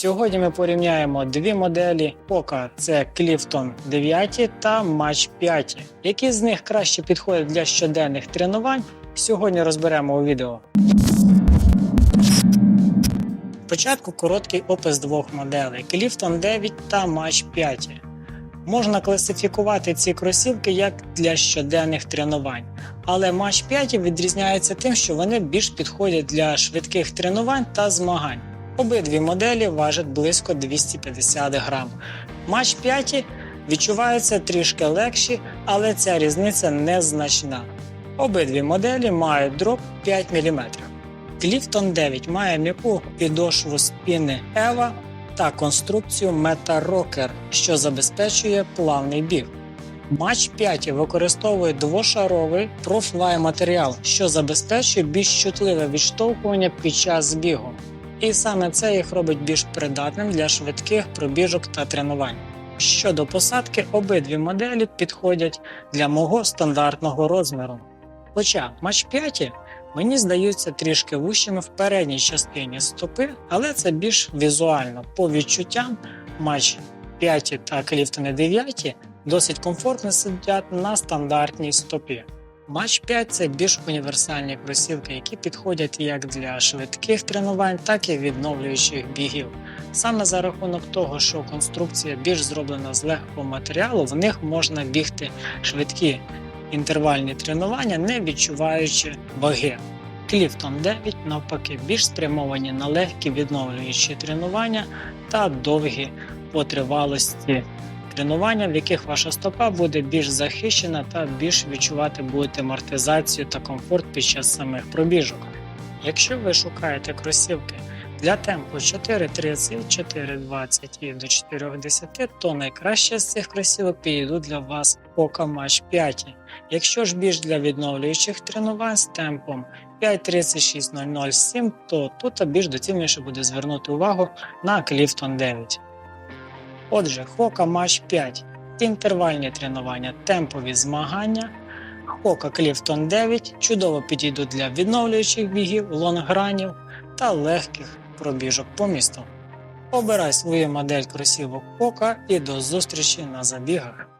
Сьогодні ми порівняємо дві моделі Hoka – це Clifton 9 та Match 5. Які з них краще підходять для щоденних тренувань? Сьогодні розберемо у відео. Спочатку короткий опис двох моделей Clifton 9 та Match 5. Можна класифікувати ці кросівки як для щоденних тренувань, але Match 5 відрізняється тим, що вони більш підходять для швидких тренувань та змагань. Обидві моделі важать близько 250 грам. Матч 5 відчуваються трішки легші, але ця різниця незначна. Обидві моделі мають дроп 5 мм. Clifton 9 має м'яку підошву спіни EVA та конструкцію Meta Rocker, що забезпечує плавний біг. Матч 5 використовує двошаровий профлай матеріал, що забезпечує більш чутливе відштовхування під час бігу. І саме це їх робить більш придатним для швидких пробіжок та тренувань. Щодо посадки, обидві моделі підходять для мого стандартного розміру. Хоча матч 5 мені здаються трішки вущими в передній частині стопи, але це більш візуально. По відчуттям матч 5 та Кліфтони 9 досить комфортно сидять на стандартній стопі. Матч 5 це більш універсальні кросівки, які підходять як для швидких тренувань, так і відновлюючих бігів. Саме за рахунок того, що конструкція більш зроблена з легкого матеріалу, в них можна бігти швидкі інтервальні тренування, не відчуваючи ваги. Clifton 9 навпаки більш спрямовані на легкі відновлюючі тренування та довгі по тривалості тренування, в яких ваша стопа буде більш захищена та більш відчувати будете амортизацію та комфорт під час самих пробіжок. Якщо ви шукаєте кросівки для темпу 4.30, 4.20 і до 4.10, то найкраще з цих кросівок підійдуть для вас Hoka Match 5. Якщо ж більш для відновлюючих тренувань з темпом 5.36.007, то тут більш доцільніше буде звернути увагу на Clifton 9. Отже, Hoka Match 5 інтервальні тренування, темпові змагання. Hoka Clifton 9 чудово підійдуть для відновлюючих бігів, лонгранів та легких пробіжок по місту. Обирай свою модель кросівок Hoka і до зустрічі на забігах.